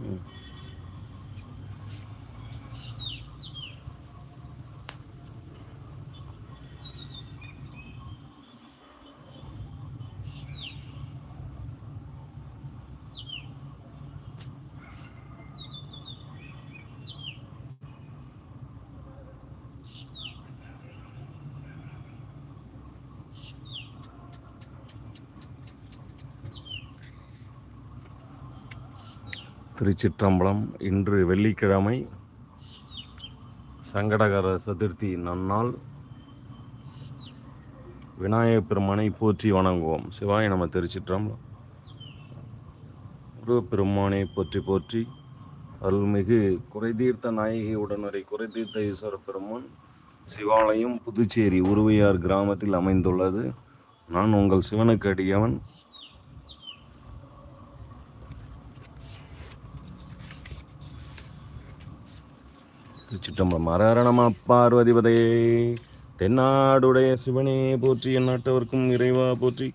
嗯。திருச்சிற்றம்பலம். இன்று வெள்ளிக்கிழமை சங்கடகர சதுர்த்தி நன்னாள். விநாயகப் பெருமானை போற்றி வணங்குவோம். சிவாய நம்ம திருச்சிற்றம்பலம். பெருமானை போற்றி போற்றி அருள்மிகு குறைதீர்த்த நாயகி உடனுரை குறைதீர்த்த ஈஸ்வர பெருமான் சிவாலயம் புதுச்சேரி உருவையார் கிராமத்தில் அமைந்துள்ளது. நான் உங்கள் சிவனுக்கு அடியவன். திருச்சிட்டம்பலம் அரரணம பார்வதிபதே. தென்னாடுடைய சிவனே போற்றி எந்நாட்டவர்க்கும் இறைவா போற்றி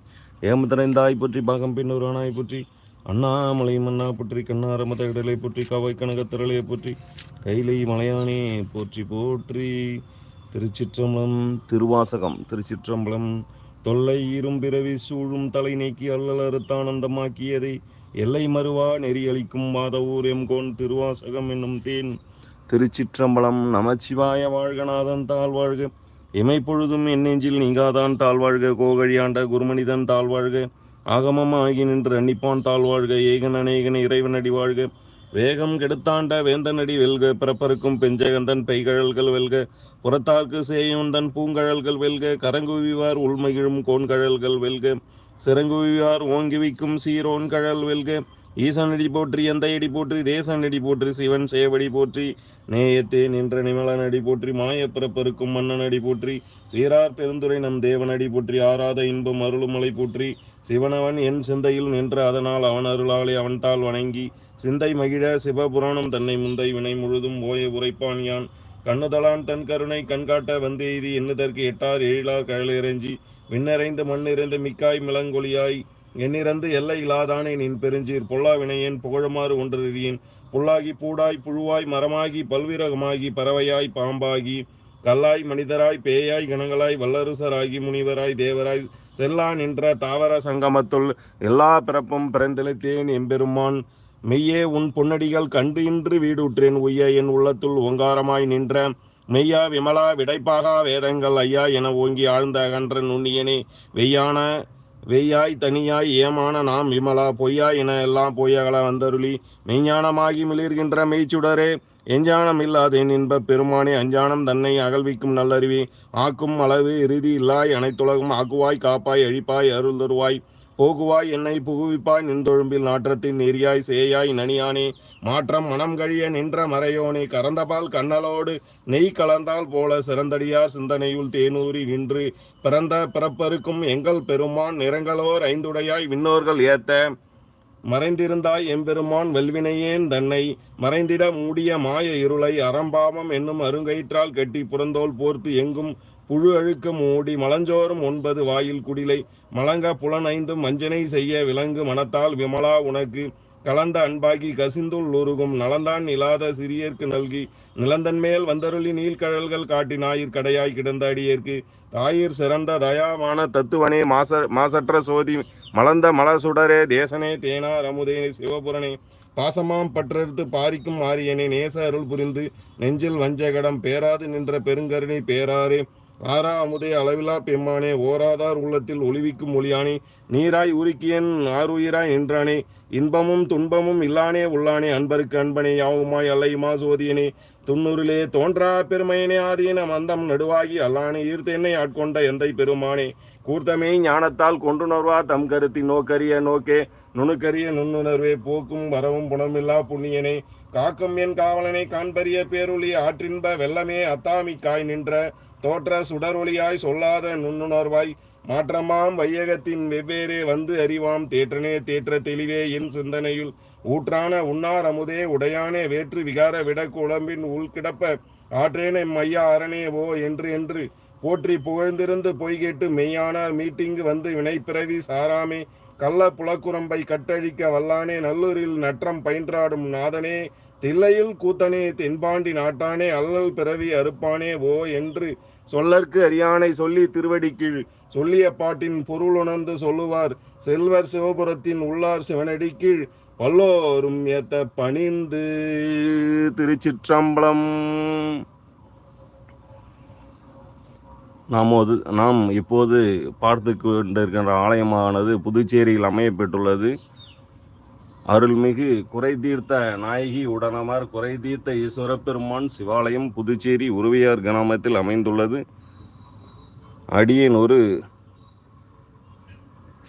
ஏமுத்தரைந்தாய் போற்றி பாகம் பின்னொருவனாய் போற்றி அண்ணாமலை மன்னா போற்றி கண்ணாரமத இடலை போற்றி கவை கனகத்திரளையை போற்றி கைலை மலையானே போற்றி போற்றி. திருச்சிற்றம்பலம் திருவாசகம் திருச்சிற்றம்பலம் தொல்லை இரும்பிறவி சூழும் தலை நீக்கி அல்லல் அறுத்தானந்தமாக்கியதை எல்லை மறுவா நெறியளிக்கும் மாதவூர் எம்கோன் திருவாசகம் என்னும் தேன் திருச்சிற்றம்பலம் நமச்சிவாய வாழ்கநாதன் தாழ்வாழ்க. இமைப்பொழுதும் என் நெஞ்சில் நீங்காதான் தாழ்வாழ்க. கோகழியாண்ட குருமனிதன் தாழ்வாழ்க. ஆகமம் ஆகி நின்று அன்னிப்பான் தாழ்வாழ்க. ஏகன் அநேகன் இறைவனடி வாழ்க. வேகம் கெடுத்தாண்ட வேந்தனடி வெல்க. பிறப்பருக்கும் பெஞ்சகந்தன் பெய்கழல்கள் வெல்க. புறத்தார்க்கு சேயுந்தன் பூங்கழல்கள் வெல்க. கரங்குவிவார் உள்மகிழும் கோன்கழல்கள் வெல்க. சிறங்குவிவார் ஓங்கிவிக்கும் சீரோன் கழல் வெல்க. ஈசனடி போற்றி எந்தையடி போற்றி தேசனடி போற்றி சிவன் சேவடி போற்றி நேயத்தே நின்ற நிமலனடி போற்றி மாயப்பிறப்பருக்கும் மன்னனடி போற்றி சீரார் பெருந்துரை நம் தேவனடி போற்றி ஆராத இன்பம் அருளுமலை போற்றி சிவனவன் என் சிந்தையில் நின்ற அதனால் அவன் அருளாலே அவன்தால் வணங்கி சிந்தை மகிழ சிவபுராணம் தன்னை முந்தை வினை முழுதும் ஓய உரைப்பான் யான் கண்ணுதலான் தன் கருணை கண்காட்ட வந்தெய்தி எண்ணுதற்கு எட்டார் எழிலார் கழலிறஞ்சி விண்ணறைந்து மண்ணிறைந்து மிக்காய் மிளங்கொலியாய் எண்ணிறந்து எல்லை இல்லாதானே நின் பெருஞ்சீர். பொல்லா வினையேன் புகழுமாறு ஒன்றறியின் புல்லாகி பூடாய் புழுவாய் மரமாகி பல்விரகமாகி பறவையாய் பாம்பாகி. கல்லாய் மனிதராய் பேயாய் கணங்களாய் வல்லரசராகி முனிவராய் தேவராய். செல்லா நின்ற தாவர சங்கமத்துள் எல்லா பிறப்பும் பிறந்தெழுத்தேன் எம்பெருமான். மெய்யே உன் பொன்னடிகள் கண்டு இன்று வீடுற்றேன். உய்ய என் உள்ளத்துள் ஓங்காரமாய் நின்ற மெய்யா விமலா விடைப்பாகா வேதங்கள் ஐயா என ஓங்கி ஆழ்ந்த அகன்ற நுண்ணியனே. வெய்யான வெய்யாய் தனியாய் ஏமான நாம் விமலா பொய்யா என எல்லாம் பொய்யகல வந்தருளி மெய்ஞானமாகி மிளிர்கின்ற மெய்ச்சுடரே எஞ்ஞானம் இல்லாதேன் இன்ப பெருமானே அஞ்ஞானம் தன்னை அகழ்விக்கும் நல்லருவி ஆக்கும் அளவு இறுதி இல்லாய் அனைத்துலகும் ஆக்குவாய் காப்பாய் அழிப்பாய் அருள் தருவாய் போகுவாய் என்னை புகுவிப்பாய் நின்றொழும்பில் நாற்றத்தின் நெறியாய் சேயாய் நனியானே. மாற்றம் மனம் கழிய நின்ற மறையோனே. கறந்தபால் கண்ணலோடு நெய் கலந்தால் போல சிறந்தடியார் சிந்தனையுள் தேனூரி நின்று பிறந்த பிறப்பருக்கும் எங்கள் பெருமான் நிறங்களோர் ஐந்துடையாய் விண்ணோர்கள் ஏத்த. மறைந்திருந்தாய் எம்பெருமான் வெல்வினையேன் தன்னை. மறைந்திட மூடிய மாய இருளை அறம்பாவம் என்னும் அருங்கயிற்றால் கட்டி புறந்தோல் போர்த்து எங்கும் குழு அழுக்க மூடி மலஞ்சோறும் ஒன்பது வாயில் குடிலை. மலங்க புலனைந்தும் மஞ்சனை செய்ய விலங்கு மனத்தால் விமலா உனக்கு. கலந்த அன்பாகி கசிந்துள் உருகும் நலந்தான் இல்லாத சிறியர்க்கு நல்கி. நிலந்தன் மேல் வந்தருளி நீள்கழல்கள் காட்டி ஞாயிற் கடையாய் கிடந்த அடியேற்கு. தாயிர் சிறந்த தயாமான தத்துவனே மாச மாசற்ற சோதி. மலர்ந்த மலசுடரே தேசனே தேனார் அமுதே சிவபுரனே. பாசமாம் பற்றறுத்து பாரிக்கும் ஆரியனே நேச அருள் புரிந்து. நெஞ்சில் வஞ்சகடம் பேராது நின்ற பெருங்கருணை பேராரே ஆரா அமுதே அளவிலா பெம்மானே ஓராதார் உள்ளத்தில் ஒளிவிக்கும் ஒளியானே நீராய் உருக்கியன் ஆறுயிராய் நின்றானே இன்பமும் துன்பமும் இல்லானே உள்ளானே அன்பருக்கு அன்பனே யாவுமாய் அல்லையுமா சோதியனே துண்ணூரிலே தோன்றா பெருமையனே ஆதீன மந்தம் நடுவாகி அல்லானே ஈர்த்தென்னை ஆட்கொண்ட எந்தை பெருமானே கூர்த்தமே ஞானத்தால் கொண்டுணர்வா தம் கருத்தி நோக்கரிய நோக்கே நுணுக்கரிய நுண்ணுணர்வே போக்கும் வரவும் புணமில்லா புண்ணியனே காக்கும் என் காவலனை காண்பரிய பேருளி ஆற்றின்ப வெள்ளமே அத்தாமிக்காய் நின்ற தோற்ற சுடரொளியாய் சொல்லாத நுண்ணுணர்வாய் மாற்றமாம் வையகத்தின் வெவ்வேறே வந்து அறிவாம் தேற்றனே தேற்ற தெளிவே என் சிந்தனையுள் ஊற்றான உன்னார் அமுதே உடையானே வேற்று விகார விட குழம்பின் உள்கிடப்ப ஆற்றேனே மையா அரணே ஓ என்று என்று போற்றி புகழ்ந்திருந்து பொய்கேட்டு மெய்யானார் மீட்டிங்கு வந்து வினைப்பிறவி சாராமே. கள்ள புலக்குரம்பை கட்டழிக்க வல்லானே நல்லூரில் நற்றம் பயின்றாடும் நாதனே தில்லையில் கூத்தனே தென்பாண்டி நாட்டானே அல்லல் பிறவி அறுப்பானே ஓ என்று சொல்லற்கு அரியானை சொல்லி திருவடிக்கீழ் சொல்லிய பாட்டின் பொருள் உணர்ந்து சொல்லுவார். செல்வர் சிவபுரத்தின் உள்ளார் சிவனடிக்கீழ் பல்லோரும் ஏத்த பணிந்து திருச்சிற்றம்பலம். நாமோது நாம் இப்போது பார்த்து கொண்டிருக்கின்ற ஆலயமானது புதுச்சேரியில் அமையப்பெற்றுள்ளது. அருள்மிகு குறை தீர்த்த நாயகி உடனமார் குறை தீர்த்த ஈஸ்வர பெருமான் சிவாலயம் புதுச்சேரி உருவையார் கிராமத்தில் அமைந்துள்ளது. அடியேன் ஒரு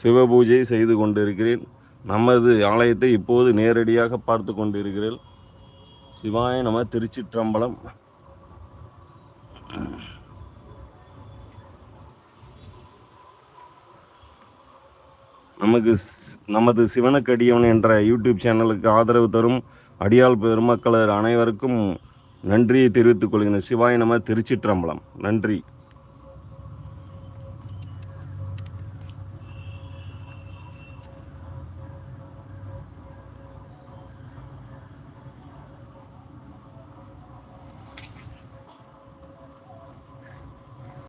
சிவபூஜை செய்து கொண்டிருக்கிறேன். நமது ஆலயத்தை இப்போது நேரடியாக பார்த்து கொண்டிருக்கிறேன். சிவாய நம திருச்சிற்றம்பலம். நமக்கு நமது சிவனக்கடியவன் என்ற யூடியூப் சேனலுக்கு ஆதரவு தரும் அடியாள் பெருமக்களர் அனைவருக்கும் நன்றியை தெரிவித்துக் கொள்கிறேன். சிவாய நம திருச்சிற்றம்பலம். நன்றி.